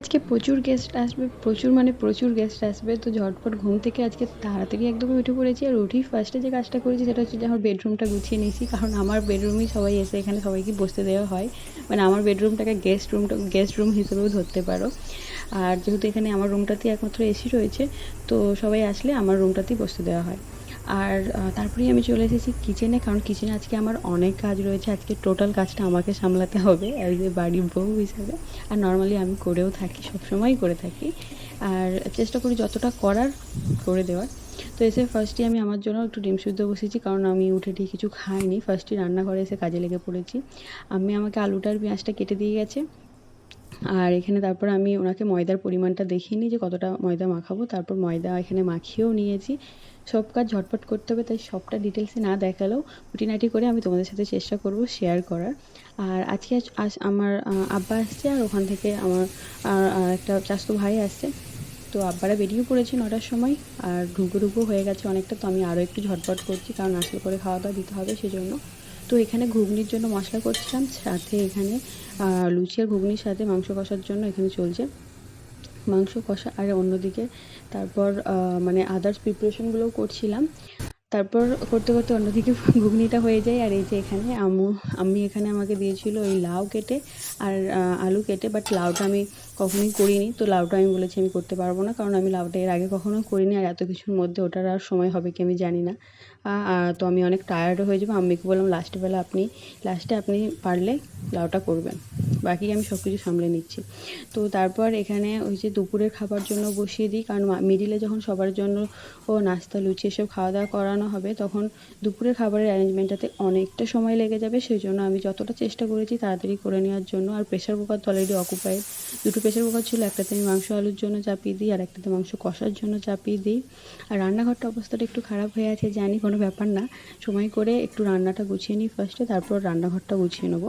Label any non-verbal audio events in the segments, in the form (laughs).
আজকে প্রচুর গেস্ট আসবে, প্রচুর মানে প্রচুর গেস্ট আসবে, তো ঝটপট ঘুম থেকে আজকে তাড়াতাড়ি একদম উঠে পড়েছি আর উঠেই ফার্স্টে যে কাজটা করেছি সেটা হচ্ছে যে আমার বেডরুমটা গুছিয়ে নিয়েছি, কারণ আমার বেডরুমেই সবাই এসে এখানে সবাইকে বসতে দেওয়া হয়। মানে আমার বেডরুমটাকে গেস্ট রুমটা গেস্ট রুম হিসেবেও ধরতে পারো। আর যেহেতু এখানে আমার রুমটাতেই একমাত্র এসি রয়েছে, তো সবাই আসলে আমার রুমটাতেই বসতে দেওয়া হয়। আর তারপরেই আমি চলে এসেছি কিচেনে কারণ কিচেনে আজকে আমার অনেক কাজ রয়েছে। আজকে টোটাল কাজটা আমাকে সামলাতে হবে অ্যাজ এ বাড়ির বউ হিসাবে। আর নর্মালি আমি করেও থাকি, সবসময়ই করে থাকি। আর চেষ্টা করি যতটা করার, করে দেওয়ার। তো এসে ফার্স্টই আমি আমার জন্য একটু ডিম সিদ্ধ বসেছি কারণ আমি উঠে ঠিক কিছু খাইনি। ফার্স্টই রান্নাঘরে এসে কাজে লেগে পড়েছি। আমি আমাকে আলুটার পেঁয়াজটা কেটে দিয়ে গেছে। আর এখানে তারপর আমি ওনাকে ময়দার পরিমাণটা দেখিয়ে নিই যে কতটা ময়দা মাখাবো। তারপর ময়দা এখানে মাখিয়েও নিয়েছি। সব কাজ ঝটপট করতে হবে, তাই সবটা ডিটেলসে না দেখালেও খুঁটিনাটি করে আমি তোমাদের সাথে চেষ্টা করব শেয়ার করার। আর আজকে আজ আমার আব্বা আসছে আর ওখান থেকে আমার একটা চাস্তো ভাই আসছে। তো আব্বারা বেরিয়ে পড়েছে নটার সময় আর ঢুকো ঢুকো হয়ে গেছে অনেকটা। তো আমি আরও একটু ঝটপট করছি, কারণ আসলে করে খাওয়া দাওয়া দিতে হবে সেজন্য। তো এখানে ঘুগনির জন্য মশলা করছিলাম, সাথে এখানে লুচি আর ঘুগনির সাথে মাংস কষার জন্য এখানে চলছে। মাংস কষা আর অন্যদিকে তারপর মানে আদার্স প্রিপারেশনগুলোও করছিলাম। তারপর করতে করতে অন্যদিকে (laughs) ঘুগনিটা হয়ে যায় আর এই যে এখানে আম্মু আমি এখানে আমাকে দিয়েছিল ওই লাউ কেটে আর আলু কেটে বাট লাউটা আমি কখনোই করিনি। তো লাউটা আমি বলেছি আমি করতে পারব না, কারণ আমি লাউটা এর আগে কখনো করিনি আর এত কিছুর মধ্যে ওটার আর সময় হবে কি আমি জানি না। তো আমি অনেক টায়ার্ডও হয়ে যাব। আম্মিকে বললাম লাস্টে বেলা আপনি লাস্টে আপনি পারলে লাউটা করবেন। বাকি আমি সব কিছু সামলে নিচ্ছি। তো তারপর এখানে ওই যে দুপুরের খাবার জন্য বসিয়ে দিই, কারণ মিডিলে যখন সবার জন্য ও নাস্তা, লুচি এসব খাওয়া দাওয়া করানো হবে, তখন দুপুরের খাবারের অ্যারেঞ্জমেন্টটাতে অনেকটা সময় লেগে যাবে। সেই জন্য আমি যতটা চেষ্টা করেছি তাড়াতাড়ি করে নেওয়ার জন্য। আর প্রেশার কুকার তো অলরেডি অকুপাইড দুটো প্রেশার কুকার ছিল, একটাতে আমি মাংস, আলুর জন্য চাপিয়ে দিই, আর একটাতে মাংস কষার জন্য চাপিয়ে দিই। আর রান্নাঘরটা অবস্থাটা একটু খারাপ হয়ে আছে, জানি কোনো ব্যাপার না। সময় করে একটু রান্নাটা গুছিয়ে নিই ফার্স্টে তারপর রান্নাঘরটা গুছিয়ে নেব।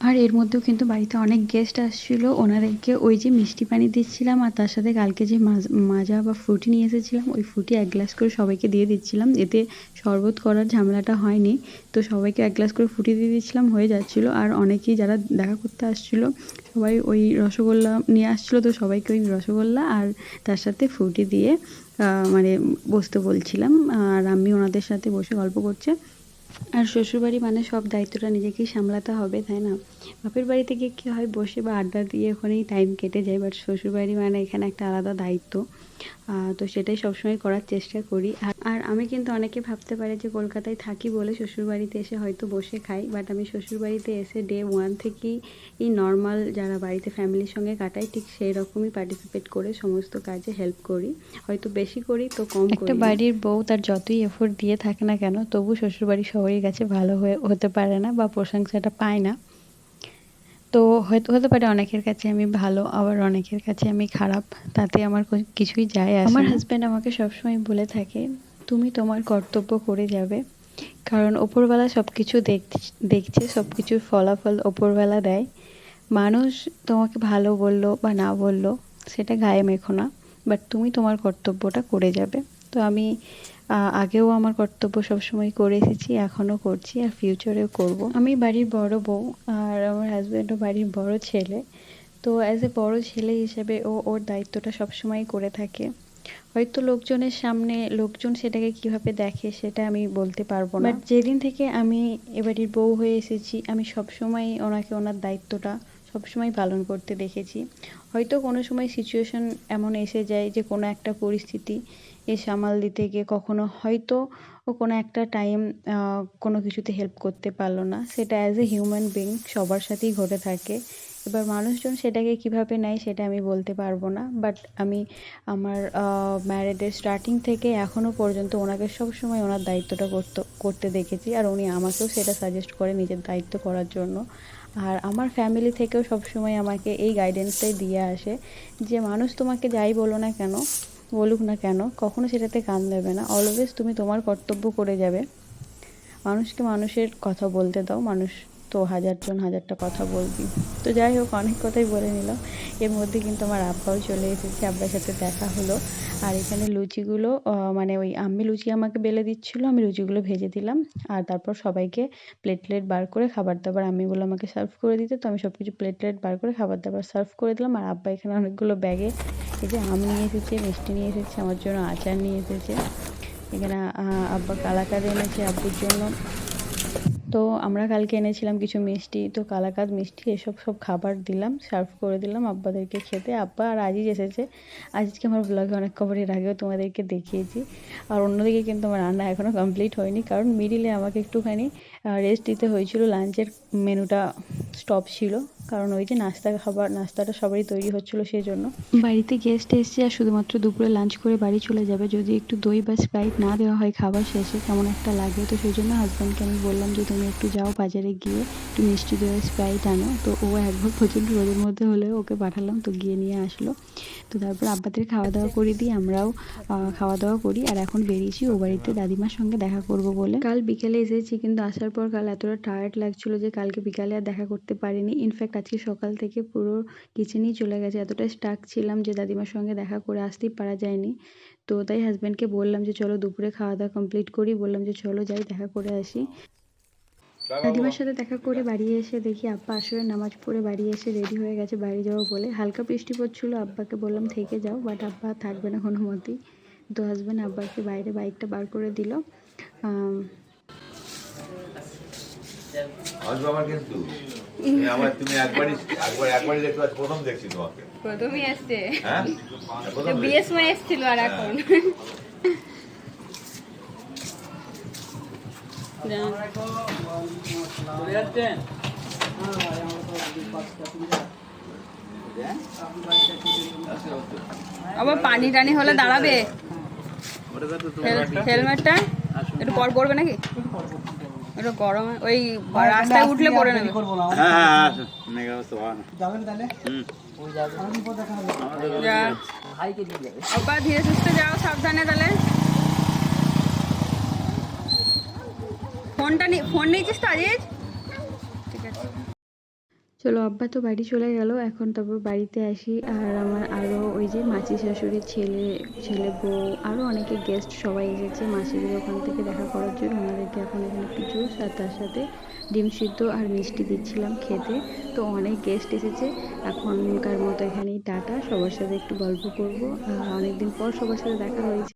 আর এর মধ্যেও কিন্তু বাড়িতে অনেক গেস্ট আসছিল। ওনাদেরকে ওই যে মিষ্টি পানি দিচ্ছিলাম আর তার সাথে কালকে যে মাজা বা ফ্রুটি নিয়ে এসেছিলাম, ওই ফ্রুটি এক গ্লাস করে সবাইকে দিয়ে দিচ্ছিলাম। এতে শরবত করার ঝামেলাটা হয়নি। তো সবাইকে এক গ্লাস করে ফুটি দিয়ে দিচ্ছিলাম, হয়ে যাচ্ছিল। আর অনেকেই যারা দেখা করতে আসছিল, সবাই ওই রসগোল্লা নিয়ে আসছিল। তো সবাইকে ওই রসগোল্লা আর তার সাথে ফ্রুটি দিয়ে মানে বসতে বলছিলাম। আর আমি ওনাদের সাথে বসে গল্প করছে। আর শ্বশুরবাড়ি মানে সব দায়িত্বটা নিজেকেই সামলাতে হবে, তাই না? বাপের বাড়িতে গিয়ে কি হয়, বসে বা আড্ডা দিয়ে ওখানেই টাইম কেটে যায় বাট শ্বশুরবাড়ি মানে এখানে একটা আলাদা দায়িত্ব। তো সেটাই সবসময় করার চেষ্টা করি। আর আমি কিন্তু অনেকে ভাবতে পারে যে কলকাতায় থাকি বলে শ্বশুরবাড়িতে এসে হয়তো বসে খাই বাট আমি শ্বশুরবাড়িতে এসে ডে ওয়ান থেকেই এই নর্মাল যারা বাড়িতে ফ্যামিলির সঙ্গে কাটাই ঠিক সেই রকমই পার্টিসিপেট করে সমস্ত কাজে হেল্প করি। হয়তো বেশি করি তো কম একটা বাড়ির বউ তার যতই এফোর্ট দিয়ে থাকে না কেন তবু শ্বশুরবাড়ি সবারই কাছে ভালো হয়ে হতে পারে না বা প্রশংসাটা পায় না। তো হয়তো হতে পারে অনেকের কাছে আমি ভালো আবার অনেকের কাছে আমি খারাপ। তাতে আমার কিছুই যায় আসে আমার হাজব্যান্ড আমাকে সবসময় বলে থাকে তুমি তোমার কর্তব্য করে যাবে। কারণ ওপরবেলা সব কিছু দেখছে সব কিছুর ফলাফল ওপরবেলা দেয়। মানুষ তোমাকে ভালো বলল বা না বলল সেটা গায়ে মেখো না। বাট তুমি তোমার কর্তব্যটা করে যাবে। তো আমি আগেও আমার কর্তব্য সবসময় করে এসেছি এখনও করছি আর ফিউচারেও করব। আমি বাড়ির বড় বউ আর আমার হাজব্যান্ডও বাড়ির বড় ছেলে। তো অ্যাজ এ বড় ছেলে হিসেবে ও ওর দায়িত্বটা সবসময় করে থাকে। হয়তো লোকজনের সামনে লোকজন সেটাকে কীভাবে দেখে সেটা আমি বলতে পারব না। বাট যেদিন থেকে আমি এবাড়ির বউ হয়ে এসেছি আমি সবসময় ওনাকে ওনার দায়িত্বটা সবসময় পালন করতে দেখেছি। হয়তো কোনো সময় সিচুয়েশন এমন এসে যায় যে, কোনো একটা পরিস্থিতি এ সামাল দিতে গিয়ে কখনো হয়তো ও কোনো একটা টাইম কোনো কিছুতে হেল্প করতে পারল না। সেটা অ্যাজ এ হিউম্যান বিং সবার সাথেই ঘটে থাকে। এবার মানুষজন সেটাকে কীভাবে নেয় সেটা আমি বলতে পারব না। বাট আমি আমার ম্যারেডের স্টার্টিং থেকে এখনও পর্যন্ত ওনাকে সবসময় ওনার দায়িত্বটা করতে করতে দেখেছি। আর উনি আমাকেও সেটা সাজেস্ট করে নিজের দায়িত্ব করার জন্য। আর আমার ফ্যামিলি থেকেও সবসময় আমাকে এই গাইডেন্সটাই দিয়ে আসে যে, মানুষ তোমাকে যাই বলো না কেন, বলুক না কেন, কখনো সেটাতে কান দেবে না। অলওয়েজ তুমি তোমার কর্তব্য করে যাবে। মানুষকে মানুষের কথা বলতে দাও। মানুষ তো হাজারজন হাজারটা কথা বলবি। তো যাই হোক, অনেক কথাই বলে নিলাম। এর মধ্যে কিন্তু আমার আব্বাও চলে এসেছে, আব্বার সাথে দেখা হলো। আর এখানে লুচিগুলো মানে ওই আম্মি লুচি আমাকে বেলে দিচ্ছিল, আমি লুচিগুলো ভেজে দিলাম। আর তারপর সবাইকে প্লেট প্লেট বার করে খাবার দাবার আমি বলে আমাকে সার্ভ করে দিতে, তো আমি সব কিছু প্লেট প্লেট বার করে খাবার দাবার সার্ভ করে দিলাম। আর আব্বা এখানে অনেকগুলো ব্যাগে এই যে আম নিয়ে এসেছে, মিষ্টি নিয়ে এসেছে, আমার জন্য আচার নিয়ে এসেছে। এখানে আব্বা কালাকাদ এনেছে আব্বুর জন্য। তো আমরা কালকে এনেছিলাম কিছু মিষ্টি, তো কালাকাদ মিষ্টি, এসব সব খাবার দিলাম সার্ভ করে দিলাম আব্বাদেরকে খেতে। আব্বা আর আজই এসেছে। আজকে আমার ব্লগে অনেক খবর এর আগেও তোমাদেরকে দেখিয়েছি। আর অন্যদিকে কিন্তু আমার রান্না এখনও কমপ্লিট হয়নি, কারণ মিডিলে আমাকে একটুখানি রেস্ট দিতে হয়েছিল লাঞ্চের মেনুটা স্টপ ছিল। কারণ ওই যে নাস্তা খাবার নাস্তাটা সবারই তৈরি হচ্ছিল সেই জন্য বাড়িতে গেস্ট এসছে আর শুধুমাত্র দুপুরে লাঞ্চ করে বাড়ি চলে যাবে। যদি একটু দই বা স্প্রাইট না দেওয়া হয় খাবার শেষে কেমন একটা লাগে? তো সেই জন্য হাজব্যান্ডকে আমি বললাম যে তুমি একটু যাও বাজারে গিয়ে একটু মিষ্টি দই স্প্রাইট আনো। তো ও একবার প্রচণ্ড রোদের মধ্যে হলেও ওকে পাঠালাম তো গিয়ে নিয়ে আসলো। তো তারপর আব্বাদের খাওয়া দাওয়া করে দিই আমরাও খাওয়া দাওয়া করি। আর এখন বেরিয়েছি ও বাড়িতে দাদিমার সঙ্গে দেখা করব বলে। কাল বিকেলে এসেছি কিন্তু আসার পর কাল এতটা টায়ার্ড লাগছিল যে কালকে বিকালে আর দেখা করতে পারিনি। ইনফ্যাক্ট আজকে সকাল থেকে পুরো কিচেনেই চলে গেছে। এতটা স্টাক ছিলাম যে দাদিমার সঙ্গে দেখা করে আসতেই পারা যায়নি। তো তাই হাজব্যান্ডকে বললাম যে, চলো দুপুরে খাওয়া দাওয়া কমপ্লিট করি। বললাম যে, চলো যাই, দেখা করে আসি। দাদিমার সাথে দেখা করে বাড়ি এসে দেখি আব্বা আসলে নামাজ পড়ে বাড়ি এসে রেডি হয়ে গেছে বাড়ি যাব বলে। হালকা বৃষ্টি পড়ছিল আব্বাকে বললাম, থেকে যাও। বাট আব্বা থাকবে না কোনো মতেই তো হাজব্যান্ড আব্বাকে বাইরে বাইকটা বার করে দিল। আসব আমার কিন্তু। আমার তুমি একবারই একবার একবারই দেখতে পাচ্ছ প্রথম দেখছি তোমাকে। প্রথমই আসছে। হ্যাঁ। বিয়ের সময় এসেছিল আর এখন। আবার পানি টানি হলে দাঁড়াবে? হেল- হেলমেটটা? একটু পর পড়বে নাকি? একটু গরম ওই রাস্তায় উঠলে পড়ে নেবে। হ্যাঁ হ্যাঁ হ্যাঁ মেঘা অবস্থা ভালো না যাবেন তাহলে? হুম। ধীরে সুস্থে যাও সাবধানে তাহলে। ফোনটা নি ফোন নিয়েছিস তো আজিজ? চলো আব্বা তো বাড়ি চলে গেল, এখন তারপর বাড়িতে আসি। আর আমার আরও ওই যে মাসি শাশুড়ির ছেলে ছেলে বউ আরও অনেকে গেস্ট সবাই এসেছে। মাসিদের ওখান থেকে দেখা করার জন্য ওনাদেরকে এখন এখানে একটু জুস আর তার সাথে ডিম সিদ্ধ আর মিষ্টি দিচ্ছিলাম খেতে। তো অনেক গেস্ট এসেছে। এখনকার মতো এখানেই টাটা, সবার সাথে একটু গল্প করব। অনেকদিন পর সবার সাথে দেখা হয়েছে।